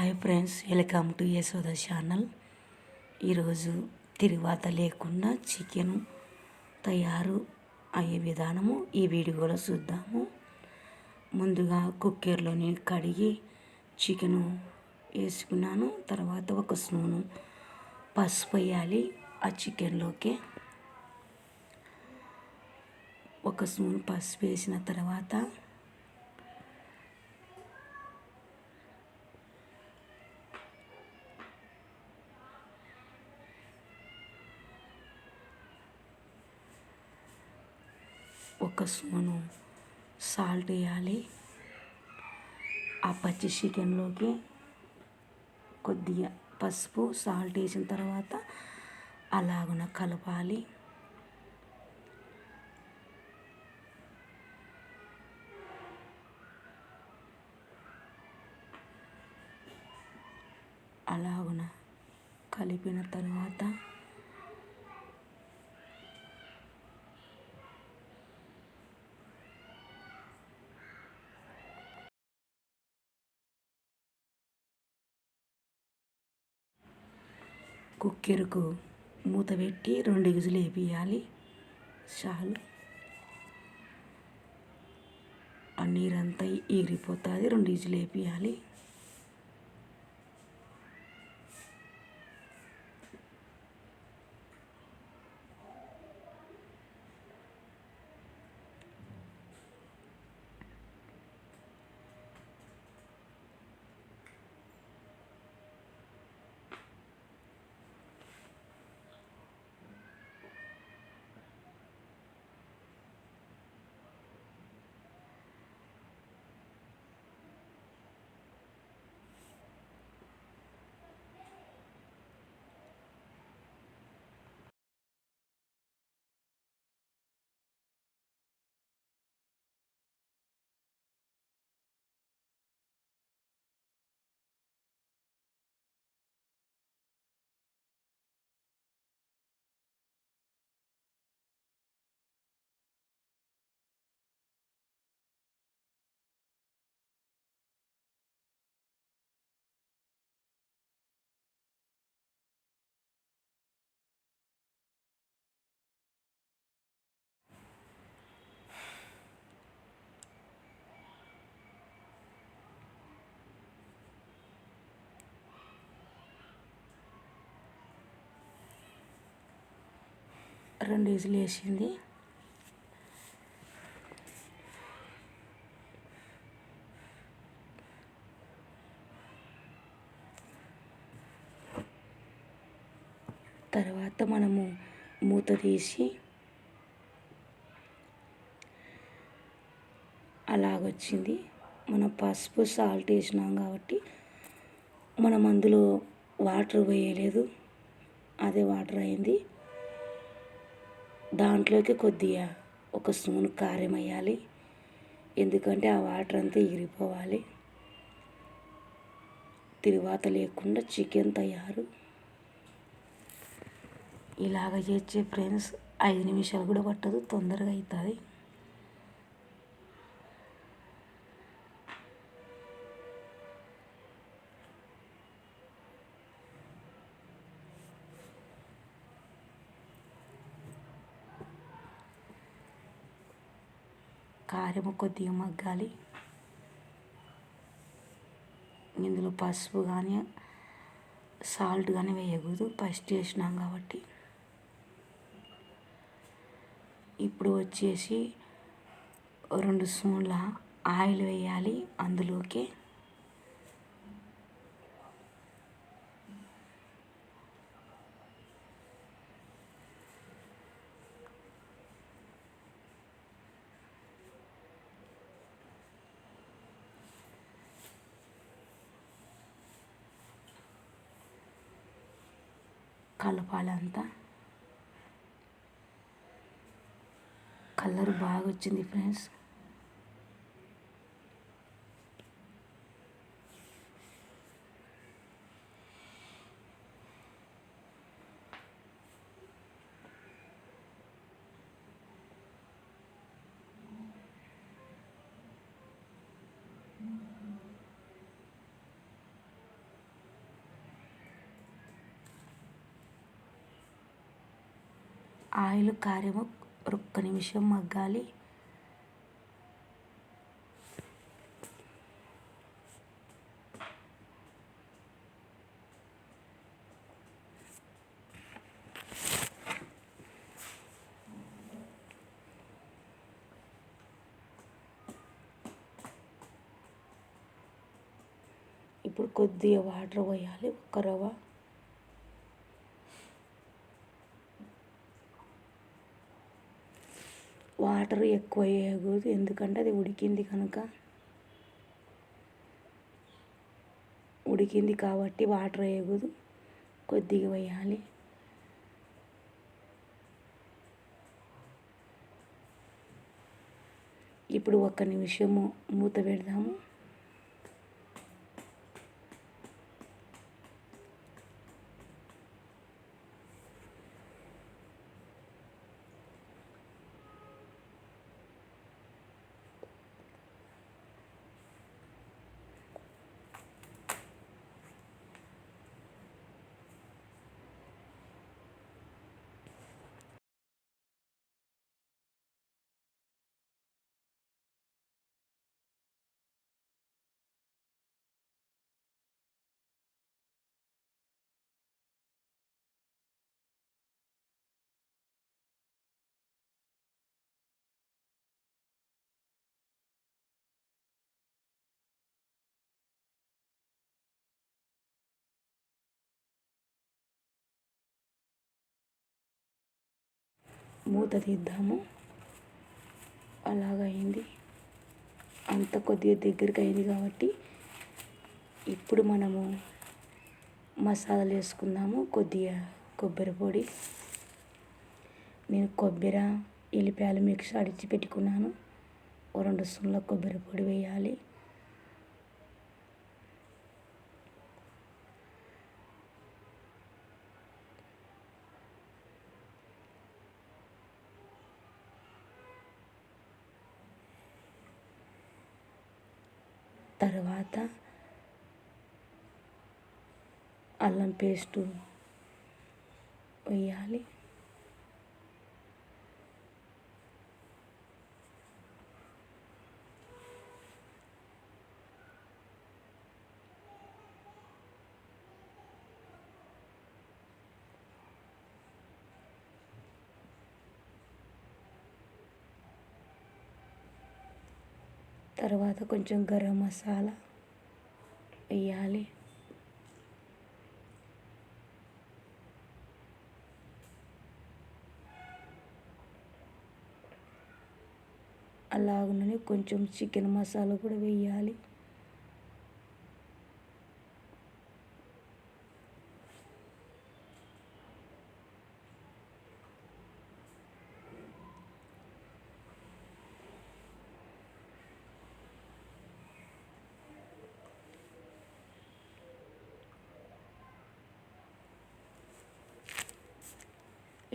Hi friends welcome to Yashoda channel ఈరోజు తిరువాత లేకుండా చికెన్ తయారు అయ్యే విధానము ఈ వీడియోలో చూద్దాము. ముందుగా కుక్కర్లోని కడిగి చికెను వేసుకున్నాను. తర్వాత ఒక స్పూను పసుపు వేయాలి. ఆ చికెన్లోకి ఒక స్పూన్ పసుపు వేసిన తర్వాత ఒక స్పూను సాల్ట్ వేయాలి. ఆ పచ్చి చికెన్లోకి కొద్దిగా పసుపు సాల్ట్ వేసిన తర్వాత అలాగున కలపాలి. అలాగున కలిపిన తర్వాత కుక్కెరుకు మూత పెట్టి రెండు ఎగుజులు వేపియాలి చాలు. ఆ నీరంతా ఎగిరిపోతుంది రెండు విజులు వేపియాలి రెండు విజులు వేసింది. తర్వాత మనము మూత తీసి అలాగొచ్చింది. మనం పసుపు సాల్ట్ వేసినాం కాబట్టి మనం అందులో వాటర్ వేయలేదు. అదే వాటర్ అయింది. దాంట్లోకి కొద్దిగా ఒక స్పూన్ కారం వేయాలి. ఎందుకంటే ఆ వాటర్ అంతా ఎగిరిపోవాలి తిరువాత లేకుండా చికెన్ తయారు. ఇలాగ చేసే ఫ్రెండ్స్ ఐదు నిమిషాలు కూడా పట్టదు తొందరగా అవుతుంది కారం కొద్దిగా మగ్గాలి. ఇందులో పసుపు కానీ సాల్ట్ కానీ వేయకూడదు. ఫస్ట్ చేసినాం కాబట్టి. ఇప్పుడు వచ్చేసి రెండు స్పూన్ల ఆయిల్ వేయాలి. అందులోకి కలపాలంతా. కలర్ బాగా వచ్చింది ఫ్రెండ్స్. ఆయిల్ కారము ఒక్క నిమిషం మగ్గాలి. ఇప్పుడు కొద్దిగా వాటర్ పోయాలి ఒక్క రవ్వ. వాటర్ ఎక్కువ వేయకూడదు ఎందుకంటే అది ఉడికింది కనుక. ఉడికింది కాబట్టి వాటర్ వేయకూడదు. కొద్దిగా వేయాలి. ఇప్పుడు ఒక్క నిమిషము మూత పెడదాము. మూత తీద్దాము. అలాగైంది. అంత కొద్దిగా దగ్గరికి అయింది కాబట్టి ఇప్పుడు మనము మసాలాలు వేసుకుందాము. కొద్దిగా కొబ్బరి పొడి. నేను కొబ్బరి ఎల్లిపాయలు మిక్స్ అడిచి పెట్టుకున్నాను. ఓ రెండు స్పూన్ల కొబ్బరి పొడి వేయాలి. తర్వాత అల్లం పేస్టు వేయాలి. తర్వాత కొంచెం గరం మసాలా వేయాలి. అలాగనే కొంచెం చికెన్ మసాలా కూడా వేయాలి.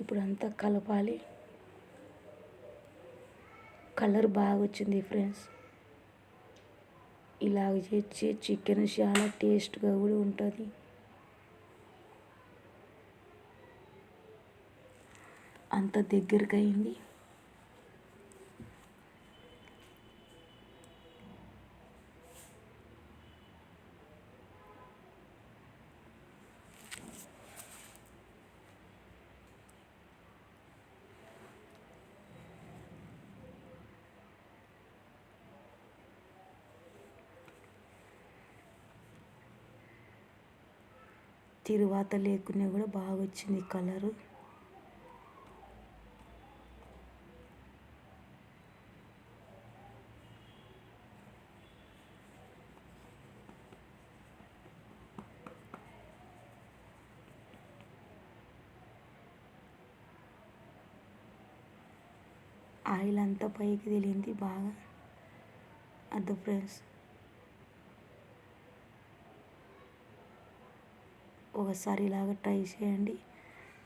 ఇప్పుడు అంతా కలపాలి. కలర్ బాగా వచ్చింది ఫ్రెండ్స్. ఇలాగ చేసి చికెన్ చాలా టేస్ట్గా కూడా ఉంటుంది. అంత దగ్గరికి అయింది తిరువాత లేకున్నా కూడా బాగా వచ్చింది కలరు. ఆయిల్ అంతా పైకి తెలియంది బాగా. అర్థం ఫ్రెండ్స్. ఒకసారి ఇలాగ ట్రై చేయండి.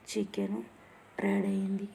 చికెను రెడీ అయింది